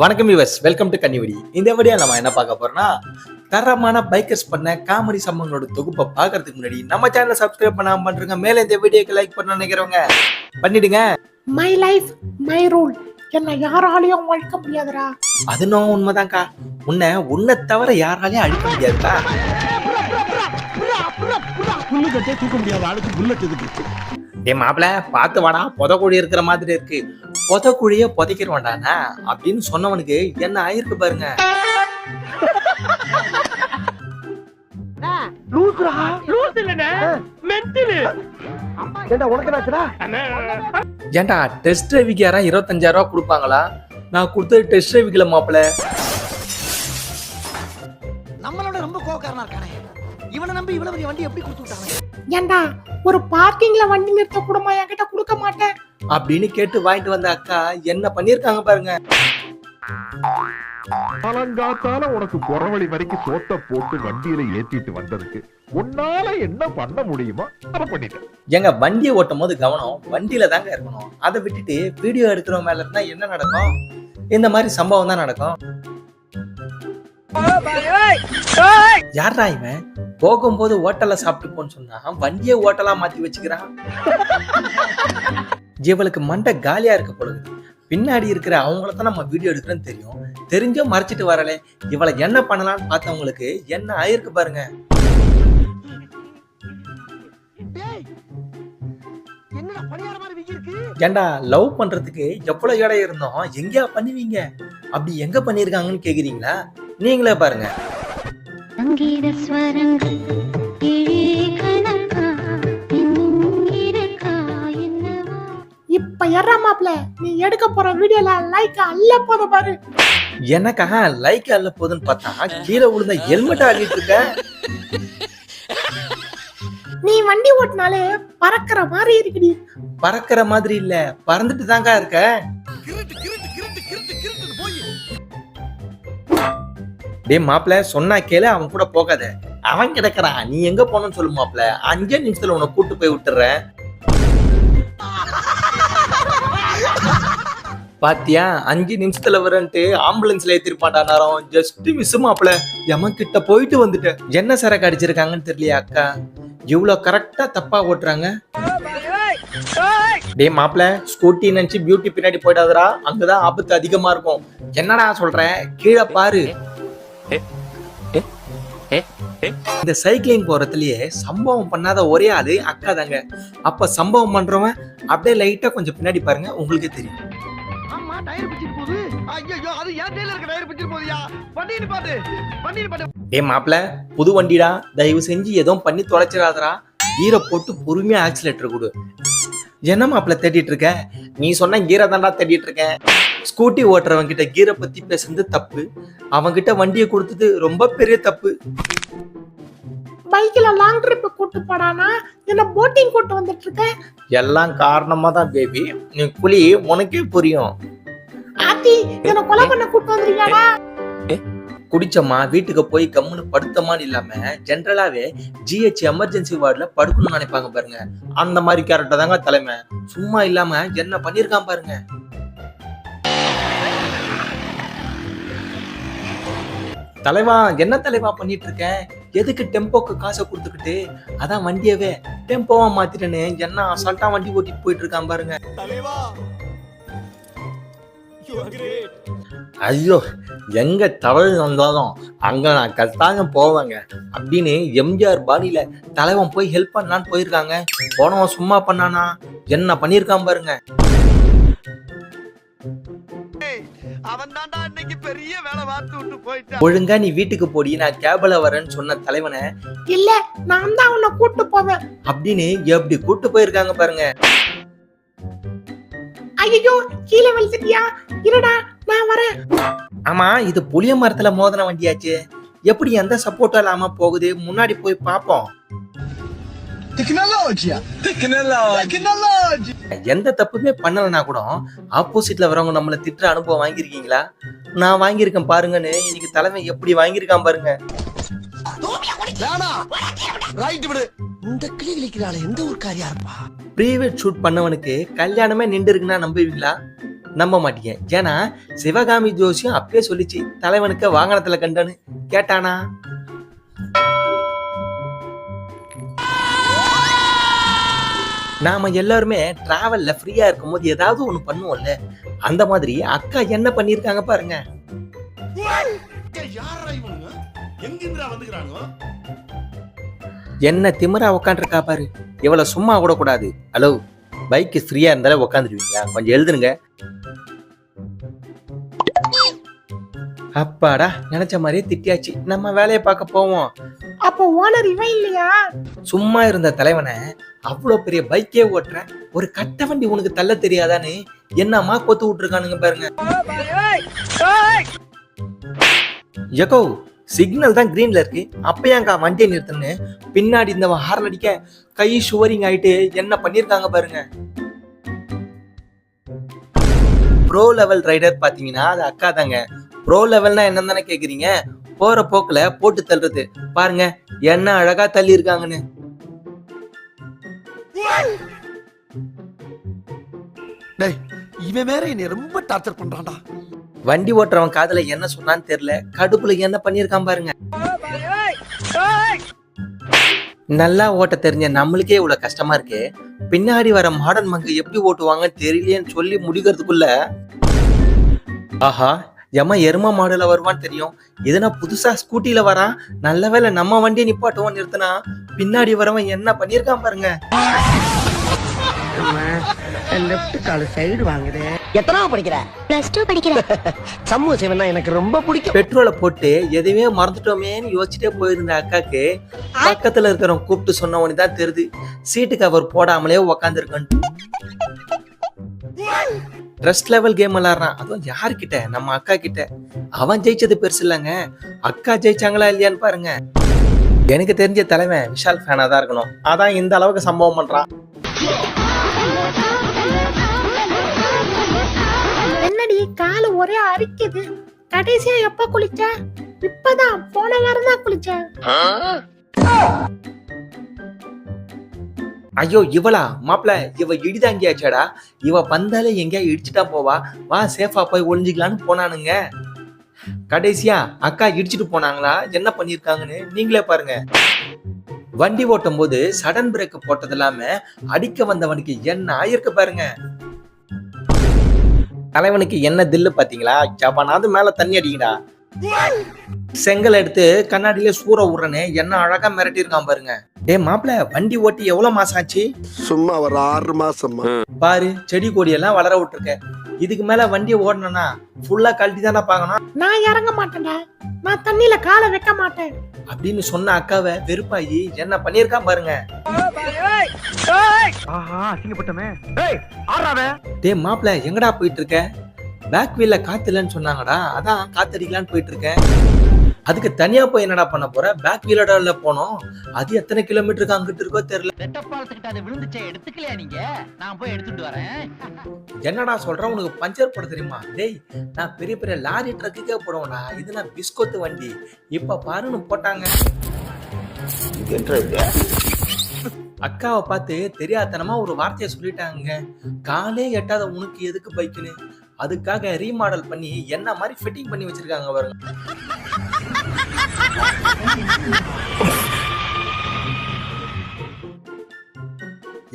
வணக்கம் viewers welcome to கன்னிவடி. இந்த video நம்ம என்ன பார்க்க போறோம்னா தரமான பைக்கர்ஸ் பண்ண காமெடி சம்பவங்களோட தொகுப்பை பார்க்கறதுக்கு முன்னாடி நம்ம சேனலை சப்ஸ்கிரைப் பண்ணாம பண்றீங்க மேல இந்த வீடியோக்கு லைக் பண்ண நினைக்கிறவங்க பண்ணிடுங்க. மை லைஃப் மை ரூல் என்ன யாராலையும் அழிக்க முடியாதுடா. அது நான் உண்மைதான்க்கா. உன்னை உன்னை தவிர யாராலையும் அழிக்க முடியாதுக்கா புல்லு கட்டே தூக்க முடியாத ஆளுக்கு புல்லட் எதுக்கு? டே மாப்பிள பார்த்து வாடா. புதக்குழி இருக்கிற மாதிரி இருக்கு. புதக்குழிய புதைக்கிறவன்டானா? அப்படின்னு சொன்னவனுக்கு என்ன ஆயிருக்கு பாருங்க. ஏண்டா டெஸ்ட் டிரைவிக்கு யாரா இருபத்தஞ்சாயிரம் ரூபா கொடுப்பாங்களா? நான் கொடுத்தது டெஸ்ட் டிரைவிக்கல மாப்பிள நம்மளோட ரொம்ப கோவக்காரனா இருக்கானே. இவனை நம்பி இவ்வளவு பெரிய வண்டி எப்படி கொடுத்து விட்டானே ஏன்டா ஒரு பார்க்கிங்ல வண்டி நிறுத்த கூடமா என்கிட்ட கொடுக்க மாட்டேன்? அப்படின்னு கேட்டு வாங்கிட்டு வந்த அக்கா என்ன பண்ணிருக்காங்க பாருங்க. காலங்காத்தால உனக்கு குறவழி வரைக்கும் சோத்த போட்டு வண்டியில ஏத்திட்டு வந்ததுக்கு உன்னால என்ன பண்ண முடியுமோ அதை பண்ணிட்டேன். எங்க வண்டியை ஓட்டும் போது கவனம் வண்டியில தாங்க இருக்கணும். அதை விட்டுட்டு வீடியோ எடுக்கிறவங்க மேல இருந்தா என்ன நடக்கும்? இந்த மாதிரி சம்பவம் தான் நடக்கும். யாரா இவன்? போகும்போது ஹோட்டல்ல சாப்பிட்டு போன்னு சொன்னா வண்டியை ஹோட்டலா மாத்தி வச்சுக்கிறான். இவளுக்கு மண்டை காலியா இருக்க பொழுது பின்னாடி இருக்கிற அவங்கள தான் நம்ம வீடியோ எடுக்கிறோன்னு தெரியும். தெரிஞ்சோ மறைச்சிட்டு வரலே. இவளை என்ன பண்ணலாம்னு பார்த்தவங்களுக்கு என்ன ஆயிருக்கு பாருங்க. ஏண்டா லவ் பண்றதுக்கு எவ்வளவு இடம் இருந்தோம்? எங்கேயா பண்ணுவீங்க? அப்படி எங்க பண்ணிருக்காங்கன்னு கேக்குறீங்களா? நீங்களே பாருங்க. சங்கீத ஸ்வரங்கள். இப்ப எறா மாப்ள நீ எடுக்க போற வீடியோல லைக் அல்ல போத பாரு. எனக்கா லைக் அல்ல போதுன்னு பார்த்தா கீழே விழுந்த ஹெல்மெட் ஆடிட்டு இருக்க. நீ வண்டி ஓட்டினாலே பறக்கிற மாதிரி இருக்குடி. பறக்கிற மாதிரி இல்ல பறந்துட்டு தாங்க இருக்க. டே டேய் மாப்பிள சொன்னா கேளு அவன் கூட போகாத. அவன் கிடக்குறான். நீ எங்க போனோம்னு சொல்லு மாப்பிள. அஞ்சே நிமிஷத்துல உன்னை கூட்டு போய் விட்டுறேன். பாத்தியா? அஞ்சு நிமிஷத்துல வரன்ட்டு ஆம்புலன்ஸ்ல ஏத்திருப்பான்டா நேரம். ஜஸ்ட் மிஸ் மாப்பிள. எமன் கிட்ட போயிட்டு வந்துட்டேன். என்ன சரக்கு அடிச்சிருக்காங்கன்னு தெரியலையா அக்கா? இவ்வளவு கரெக்டா தப்பா ஓட்டுறாங்க. டேய் மாப்பிள ஸ்கூட்டி நினைச்சு பியூட்டி பின்னாடி போயிடாதரா அங்கதான் ஆபத்து அதிகமா இருக்கும். என்னடா சொல்ற? கீழே பாரு. இந்த சைக்கிளிங் போறதுலயே சம்பவம் பண்ணாத ஒரே ஆளு அக்கா தாங்க. அப்ப சம்பவம் பண்றவன் அப்படியே லைட்டா கொஞ்சம் பின்னாடி பாருங்க உங்களுக்கே தெரியும். டேய் மாப்பிள புது வண்டிடா. தயவு செஞ்சு எதுவும் பண்ணி தொலைச்சிடாதடா. கீரை போட்டு பொறுமையா ஆக்சிலேட்டர் கொடு. என்ன மாப்பிள தேடிட்டு இருக்க நீ சொன்ன கீரை தான்டா தேடிட்டு இருக்கேன் ஸ்கூட்டி ஓட்டுறவன் கிட்ட கீரை பத்தி பேசுறது தப்பு. அவன்கிட்ட வண்டியை கொடுத்தது ரொம்ப பெரிய தப்பு. பைக்ல லாங் ட்ரிப் கூட்டு போடானா என்ன போட்டிங் கூட்டு வந்துட்டு இருக்க எல்லாம் காரணமா தான் பேபி நீ புலி உனக்கே புரியும். ஆத்தி என்ன கொலை பண்ண கூட்டு வந்துருக்கியாடா? குடிச்சோமா வீட்டுக்கு போய் கம்முன்னு படுத்தமான்னு இல்லாம ஜென்ரலாவே ஜிஹெச் எமர்ஜென்சி வார்டுல படுக்கணும்னு நினைப்பாங்க பாருங்க. அந்த மாதிரி கேரக்டர் தாங்க தலைமை. சும்மா இல்லாம என்ன பண்ணிருக்கான் பாருங்க. தலைவா என்ன தலைவா பண்ணிட்டு இருக்கேன் எதுக்கு டெம்போக்கு காசை கொடுத்துக்கிட்டு? அதான் வண்டியவே. டெம்போவா மாத்திட்டேன்னு என்ன அசால்ட்டா வண்டி ஓட்டிட்டு போயிட்டு இருக்கான் பாருங்க. தலைவா! ஐயோ எங்க தவறு வந்தாலும் அங்க நான் கட்டாங்க போவேங்க. அப்படின்னு எம்ஜிஆர் பாடியில தலைவன் போய் ஹெல்ப் பண்ணலான்னு போயிருக்காங்க. போனவன் சும்மா பண்ணானா? என்ன பண்ணிருக்கான் பாருங்க. ஒழுங்கா நீ வீட்டுக்கு போடி நான் கேபிள வரேன்னு சொன்ன தலைவனை இல்ல நான் தான் உன்னை கூட்டு போவேன். அப்படின்னு எப்படி கூட்டு போயிருக்காங்க பாருங்க. ஐயோ கீழே விழுந்துட்டியா? இருடா நான் வரேன். ஆமா இது புளிய மரத்துல மோதன வண்டியாச்சு. எப்படி எந்த சப்போர்ட்டும் இல்லாம போகுது? முன்னாடி போய் டெக்னாலஜி எந்த தப்புமே பண்ணலைன்னா கூட ஆப்போசிட்ல வரவங்க நம்மள திட்டுற அனுபவம் வாங்கியிருக்கீங்களா? நான் வாங்கியிருக்கேன் பாருங்கன்னு இன்னைக்கு தலைமை எப்படி வாங்கியிருக்கான் பாருங்க. இந்த கிளி கிளிக்கிறாள் எந்த ஊர்க்காரியா இருப்பா? ப்ரீவெட் ஷூட் பண்ணவனுக்கு கல்யாணமே நின்று இருக்குன்னா நம்புவீங்களா? நம்ப மாட்டீங்க. ஏன்னா சிவகாமி ஜோசியும் அப்பயே சொல்லிச்சு தலைவனுக்கு வாகனத்துல கண்டனு கேட்டானா? நாம எல்லாருமே டிராவல்ல ஃப்ரீயா இருக்கும்போது ஏதாவது ஒன்று பண்ணுவோம்ல. அந்த மாதிரி அக்கா என்ன பண்ணியிருக்காங்க பாருங்க. என்ன திமிரா உட்காந்துருக்கா பாரு. இவ்வளவு சும்மா கூட கூடாது ஹலோ பைக் ஃப்ரீயா இருந்தாலே உட்காந்துருவீங்க கொஞ்சம் எழுதுனுங்க. அப்பாடா நினைச்ச மாதிரியே திட்டியாச்சு. நம்ம வேலையை பார்க்க போவோம். அப்போ ஓனர் இவன் இல்லையா? சும்மா இருந்த தலைவனை அவ்வளோ பெரிய பைக்கே ஓட்டுற ஒரு கட்ட வண்டி உனக்கு தள்ள தெரியாதான்னு என்னம்மா கொத்து விட்டுருக்கானுங்க பாருங்க. எகோ சிக்னல் தான் க்ரீனில் இருக்குது அப்பயாங்க வண்டியை நிறுத்துன்னு. பின்னாடி இந்த ஹார்ன் அடிக்க கை ஷுவரிங் ஆயிட்டு என்ன பண்ணியிருக்காங்க பாருங்க. ப்ரோ லெவல் ரைடர் பார்த்தீங்கன்னா அது அக்கா தாங்க. ப்ரோ லெவல்னா என்னன்னு தானே கேட்குறீங்க போகிற போக்கில் போட்டு தள்ளுறது. பாருங்க என்ன அழகாக தள்ளியிருக்காங்கன்னு. டேய் இவன் வேற என்னை ரொம்ப டார்ச்சர் பண்றான்டா. வண்டி ஓட்டுறவன் காதுல என்ன சொன்னான்னு தெரியல. கடுப்புல என்ன பண்ணிருக்கான் பாருங்க. நல்லா ஓட்ட தெரிஞ்ச நம்மளுக்கே இவ்வளவு கஷ்டமா இருக்கு. பின்னாடி வர மாடர்ன் மங்கு எப்படி ஓட்டுவாங்கன்னு தெரியலையேன்னு சொல்லி முடிக்கிறதுக்குள்ள ஆஹா எம எரும மாடல வருவான்னு தெரியும். எதுனா புதுசா ஸ்கூட்டில வரான் நல்ல வேளை நம்ம வண்டியை நிப்பாட்டுவோம் நிறுத்தினா பின்னாடி வரவன் என்ன பண்ணிருக்கான் பாருங்க. லெஃப்ட் கால் சைடு வாங்குறேன் எத்தனாவது படிக்கிற? பிளஸ் டூ படிக்கிறேன். சமூக சேவனா எனக்கு ரொம்ப பிடிக்கும். பெட்ரோலை போட்டு எதையுமே மறந்துட்டோமேன்னு யோசிச்சுட்டே போயிருந்த அக்காக்கு பக்கத்துல இருக்கிறவன் கூப்பிட்டு சொன்ன உடனே தான் தெரியுது. சீட்டு கவர் போடாமலே உக்காந்துருக்கேன். ட்ரெஸ் லெவல் கேம் விளாடுறான் அதுவும் யாருக்கிட்ட நம்ம அக்கா கிட்ட. அவன் ஜெயிச்சது பெருசு இல்லைங்க. அக்கா ஜெயிச்சாங்களா இல்லையான்னு பாருங்க. எனக்கு தெரிஞ்ச தலைவன் விஷால் ஃபேனா தான் இருக்கணும். அதான் இந்த அளவுக்கு சம்பவம் பண்றான். என்னடி காலு ஒரே அரிக்குது. கடைசியா எப்ப குளிச்ச? இப்பதான். போன வாரம் தான் குளிச்சேன் ஐயோ இவளா? மாப்பிள இவ இடிதாங்கியாச்சாடா இவ வந்தாலே எங்கேயா இடிச்சுட்டா போவா? வா சேஃபா போய் ஒளிஞ்சிக்கலான்னு போனானுங்க. கடைசியா அக்கா இடிச்சிட்டு போனாங்களா? என்ன பண்ணிருக்காங்கன்னு நீங்களே பாருங்க. வண்டி ஓட்டும் போது சடன் பிரேக் போட்டது இல்லாம அடிக்க வந்தவனுக்கு என்ன ஆயிருக்கு பாருங்க. தலைவனுக்கு என்ன தில்லு பாத்தீங்களா? ஜப்பானாவது மேல தண்ணி அடிக்கடா. செங்கல் எடுத்து கண்ணாடியில சூற விடுறனே என்ன அழகா மிரட்டியிருக்கான் பாருங்க. டேய் மாப்பிள வண்டி ஓட்டி எவ்வளவு மாசம் ஆச்சு? சும்மா ஒரு ஆறு மாசமா பாரு செடி கொடி எல்லாம் வளர விட்டுருக்க. இதுக்கு மேல வண்டியை ஓடணும்னா ஃபுல்லா கழட்டி தானே பார்க்கணும். நான் இறங்க மாட்டேன்டா. நான் தண்ணியில காலை வைக்க மாட்டேன். அப்படின்னு சொன்ன அக்காவை வெறுப்பாயி என்ன பண்ணியிருக்கான் பாருங்க. ஆஹா அசிங்கப்பட்டமே ஏய் ஆறாவே டேய் மாப்பிள எங்கடா போயிட்டு இருக்க? பேக் வீல்ல காத்து இல்லைன்னு சொன்னாங்கடா. அதான் காத்தடிக்கலான்னு போயிட்டு இருக்கேன். அதுக்கு தனியா போய் என்னடா பண்ண போற? பேக் வீலோட போனோம். அது எத்தனை கிலோமீட்டருக்கு அங்கிட்டு இருக்கோ தெரியல. ரெட்டப்பாலத்துக்கிட்ட அது விழுந்துச்சே எடுத்துக்கலையா நீங்க? நான் போய் எடுத்துட்டு வரேன். என்னடா சொல்றேன் உனக்கு பஞ்சர் போட தெரியுமா? டேய் நான் பெரிய பெரிய லாரி ட்ரக்குக்கே போடுவேன்டா. இது நான் பிஸ்கொத்து வண்டி? இப்ப பாருன்னு போட்டாங்க. அக்காவை பார்த்து தெரியாதனமா ஒரு வார்த்தையை சொல்லிட்டாங்க. காலே எட்டாத உனக்கு எதுக்கு பைக்குன்னு அதுக்காக ரீமாடல் பண்ணி என்ன மாதிரி ஃபிட்டிங் பண்ணி வச்சிருக்காங்க பாருங்க.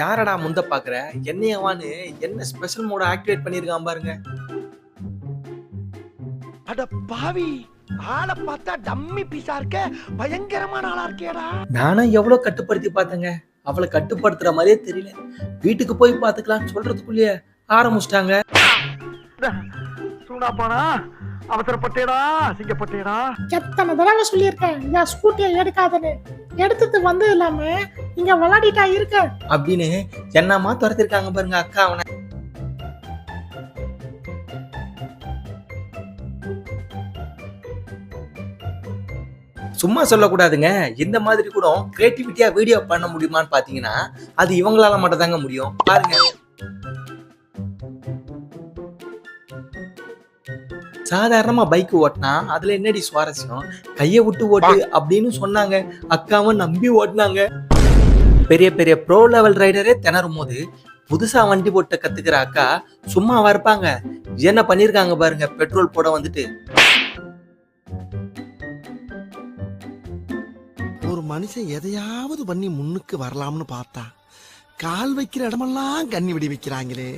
யாரடா முந்த பாக்குற? என்னையவான்னு என்ன ஸ்பெஷல் மோட ஆக்டிவேட் பண்ணிருக்கான் பாருங்க. அட பாவி ஆளை பார்த்தா டம்மி பீஸா இருக்க பயங்கரமான ஆளா இருக்கேடா நானும் எவ்வளவு கட்டுப்படுத்தி பார்த்தேங்க? அவளை கட்டுப்படுத்துற மாதிரியே தெரியல. வீட்டுக்கு போய் பாத்துக்கலாம்னு சொல்றதுக்குள்ளேயே ஆரம்பிச்சிட்டாங்க. சூடா போனா? அவசரப்பட்டேடா அசிங்கப்பட்டேடா. எத்தனை தடவை சொல்லியிருக்கேன்? என் ஸ்கூட்டியை எடுக்காதன்னு. எடுத்துட்டு வந்து இல்லாம இங்க விளையாடிட்டா இருக்க. அப்படின்னு என்னமா துரத்திருக்காங்க பாருங்க அக்கா அவனை. சும்மா சொல்லக்கூடாதுங்க. இந்த மாதிரி கூட கிரியேட்டிவிட்டியா வீடியோ பண்ண முடியுமான்னு பாத்தீங்கன்னா அது இவங்களால மட்டும் தாங்க முடியும். பாருங்க. சாதாரணமா பைக் ஓட்டினா அதுல என்னடி சுவாரஸ்யம்? கையை விட்டு ஓட்டு அப்படின்னு சொன்னாங்க. அக்காவும் நம்பி ஓட்டினாங்க. பெரிய பெரிய ப்ரோ லெவல் ரைடரே திணறும் போது புதுசா வண்டி போட்டு கத்துக்கிற அக்கா சும்மாவா இருப்பாங்க. என்ன பண்ணிருக்காங்க பாருங்க பெட்ரோல் போட வந்துட்டு. ஒரு மனுஷன் எதையாவது பண்ணி முன்னுக்கு வரலாம்னு பார்த்தா கால் வைக்கிற இடமெல்லாம் கண்ணி விடி வைக்கிறாங்களே.